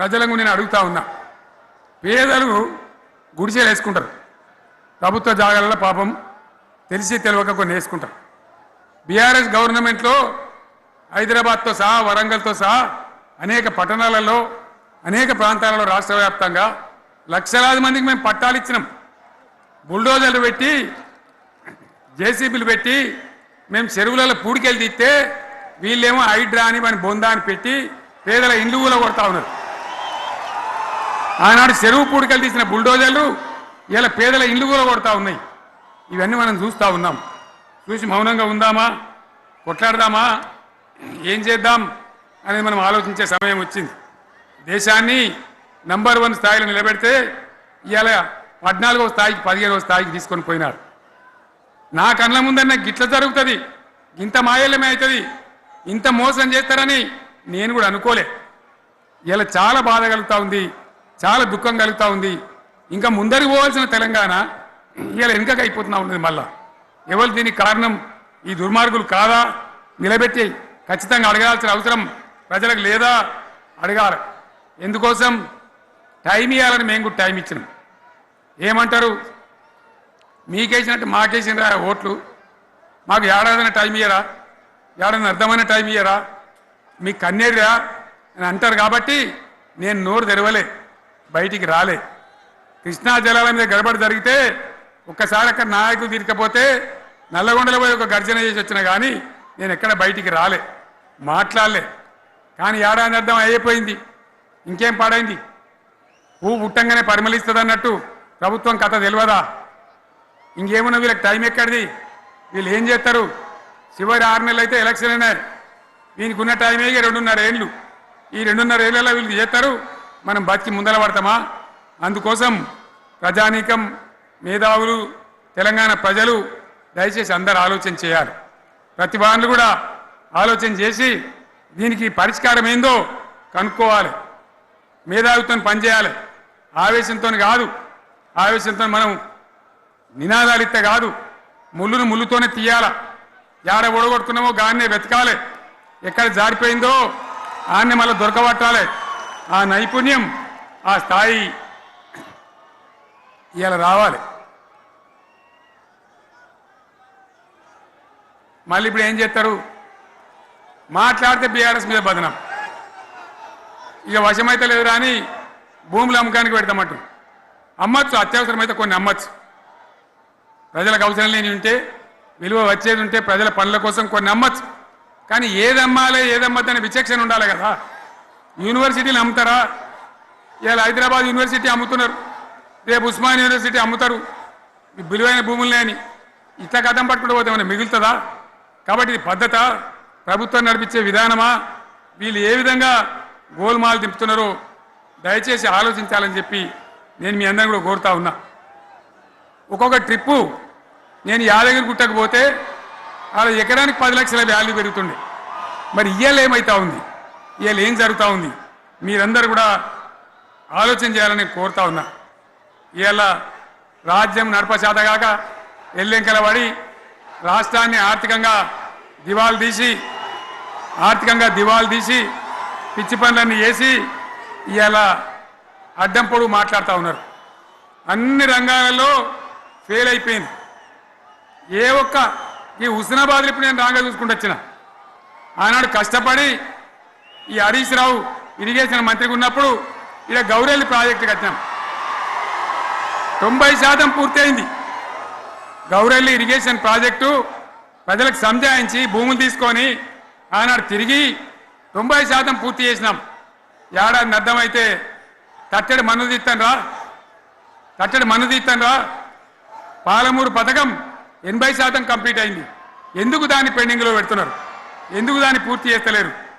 ప్రజలకు నేను అడుగుతా ఉన్నా. పేదలు గుడిసెలు వేసుకుంటారు. ప్రభుత్వ జాగాలలో పాపం తెలిసి తెలియక కొన్ని వేసుకుంటారు. బీఆర్ఎస్ గవర్నమెంట్లో హైదరాబాద్తో సహా వరంగల్తో సహా అనేక పట్టణాలలో అనేక ప్రాంతాలలో రాష్ట్ర వ్యాప్తంగా లక్షలాది మందికి మేము పట్టాలు ఇచ్చినాం. బుల్డోజర్లు పెట్టి జేసీబీలు పెట్టి మేము చెరువులలో పూడికెళ్ళి తీస్తే వీళ్ళేమో హైడ్రా అని మన బొందా అని పెట్టి పేదల ఇండ్లు కూడా కొడతా ఉన్నారు. ఆనాడు చెరువు పూడికలు తీసిన బుల్డోజర్లు ఇలా పేదల ఇండ్లు కూడా కొడతా ఉన్నాయి. ఇవన్నీ మనం చూస్తూ ఉన్నాం. చూసి మౌనంగా ఉందామా? కొట్లాడదామా? ఏం చేద్దాం? అనేది మనం ఆలోచించే సమయం వచ్చింది. దేశాన్ని నంబర్ వన్ స్థాయిలో నిలబెడితే ఇవాళ పద్నాలుగో స్థాయికి పదిహేనవ స్థాయికి తీసుకొని పోయినారు. నా కళ్ళ ముందన్న గిట్ల జరుగుతుంది. ఇంత మాయల్యమే అవుతుంది. ఇంత మోసం చేస్తారని నేను కూడా అనుకోలే. ఇలా చాలా బాధ కలుగుతూ ఉంది. చాలా దుఃఖం కలుగుతూ ఉంది. ఇంకా ముందరికి పోవాల్సిన తెలంగాణ ఇలా వెనుకకి అయిపోతున్నా ఉన్నది మళ్ళా. ఎవరు దీనికి కారణం? ఈ దుర్మార్గులు కాదా? నిలబెట్టి ఖచ్చితంగా అడగాల్సిన అవసరం ప్రజలకు లేదా? అడగాలి. ఎందుకోసం? టైం ఇవ్వాలని మేము కూడా టైం ఇచ్చినాం. ఏమంటారు? మీకేసినట్టు మాకేసిన ఓట్లు? మాకు ఏడాదిన టైం ఇయ్యరా? ఏడాది అర్థమైన టైం ఇయ్యరా? మీకు కన్నేరురా అని అంటారు కాబట్టి నేను నోరు తెరవలే. బయటికి రాలే. కృష్ణా జలాల మీద గడబడి జరిగితే ఒక్కసారి అక్కడ నాయకులు తీరికపోతే నల్లగొండలో పోయి ఒక గర్జన చేసి వచ్చినా కానీ నేను ఎక్కడ బయటికి రాలే. మాట్లాడలే. కానీ ఏడాది అర్థం అయిపోయింది. ఇంకేం పాడైంది? పువ్వు పుట్టంగానే పరిమళిస్తుంది అన్నట్టు ప్రభుత్వం కథ తెలియదా ఇంకేమున్నా వీళ్ళకి టైం ఎక్కడిది? వీళ్ళు ఏం చేస్తారు? చివరి ఆరు నెలలు అయితే ఎలక్షన్ అయినాయి దీనికి ఉన్న టైమే ఇక రెండున్నర ఏళ్ళు ఈ రెండున్నర ఏళ్ళలో వీళ్ళు చేస్తారు? మనం బతికి ముందర పడతామా అందుకోసం ప్రజానీకం మేధావులు తెలంగాణ ప్రజలు దయచేసి అందరు ఆలోచన చేయాలి. ప్రతి కూడా ఆలోచన చేసి దీనికి పరిష్కారం ఏందో కనుక్కోవాలి. మేధావితో పనిచేయాలి. ఆవేశంతో కాదు. ఆవేశంతో మనం నినాదాలు ఇస్తే కాదు. ముళ్ళును ముళ్ళుతోనే తీయాల? యాడ ఒడగొట్టుకున్నామో గాన్నే వెతకాలి. ఎక్కడ జారిపోయిందో ఆన్నే మళ్ళీ దొరకబట్టాలి. ఆ నైపుణ్యం ఆ స్థాయి ఇలా రావాలి. మళ్ళీ ఇప్పుడు ఏం చేస్తారు? మాట్లాడితే బీఆర్ఎస్ మీద బదనం. ఇక వశమైతే లేదు రాని భూములు అమ్మకానికి పెడతామట్టు అమ్మచ్చు అత్యవసరమైతే కొన్ని అమ్మచ్చు. ప్రజలకు అవసరం లేని ఉంటే విలువ వచ్చేది ఉంటే ప్రజల పనుల కోసం కొన్ని అమ్మచ్చు. కానీ ఏది అమ్మాలి ఏది విచక్షణ ఉండాలి కదా. యూనివర్సిటీలు అమ్ముతారా? ఇవాళ హైదరాబాద్ యూనివర్సిటీ అమ్ముతున్నారు. రేపు ఉస్మాన్ యూనివర్సిటీ అమ్ముతారు. విలువైన భూములు లేని. ఇట్లా కథం పట్టుకుంటూ పోతే ఏమైనా మిగులుతుందా? కాబట్టి ఇది పద్ధత. ప్రభుత్వం నడిపించే విధానమా? వీళ్ళు ఏ విధంగా గోల్మాలు దింపుతున్నారో దయచేసి ఆలోచించాలని చెప్పి నేను మీ అందరిని కూడా కోరుతా ఉన్నా. ఒక్కొక్క ట్రిప్పు నేను యాదగిరి గుట్టకపోతే అలా ఎకరానికి పది లక్షల వాల్యూ పెరుగుతుండే. మరి ఇయ్యాల ఉంది. ఇవాళ ఏం జరుగుతూ ఉంది? మీరందరూ కూడా ఆలోచన చేయాలని కోరుతా ఉన్నా. ఇవాళ రాజ్యం నడపచేతగాక ఎల్లెంకల పడి రాష్ట్రాన్ని ఆర్థికంగా దివాలు తీసి ఆర్థికంగా దివాలు తీసి పిచ్చి పనులన్నీ వేసి ఇవాళ అడ్డం పొడుగు మాట్లాడుతూ ఉన్నారు. అన్ని రంగాలలో ఫెయిల్ అయిపోయింది. ఏ ఒక్క ఈ హుస్నాబాద్ ఇప్పుడు నేను రాగా చూసుకుంటూ వచ్చిన. ఆనాడు కష్టపడి ఈ హరీష్ రావు ఇరిగేషన్ మంత్రిగా ఉన్నప్పుడు ఇలా గౌరెల్లి ప్రాజెక్టు కట్టాం తొంభై శాతం పూర్తయింది. గౌరెల్లి ఇరిగేషన్ ప్రాజెక్టు ప్రజలకు సంజాయించి భూములు తీసుకొని ఆనాడు తిరిగి తొంభై శాతం పూర్తి చేసినాం. ఏడాది అర్థమైతే తట్టడి మన్ను తీస్తానరా. తట్టడి మన్ను తీస్తానరా. పాలమూరు పథకం ఎనభై శాతం కంప్లీట్ అయింది. ఎందుకు దాన్ని పెండింగ్లో పెడుతున్నారు? ఎందుకు దాన్ని పూర్తి చేస్తలేరు?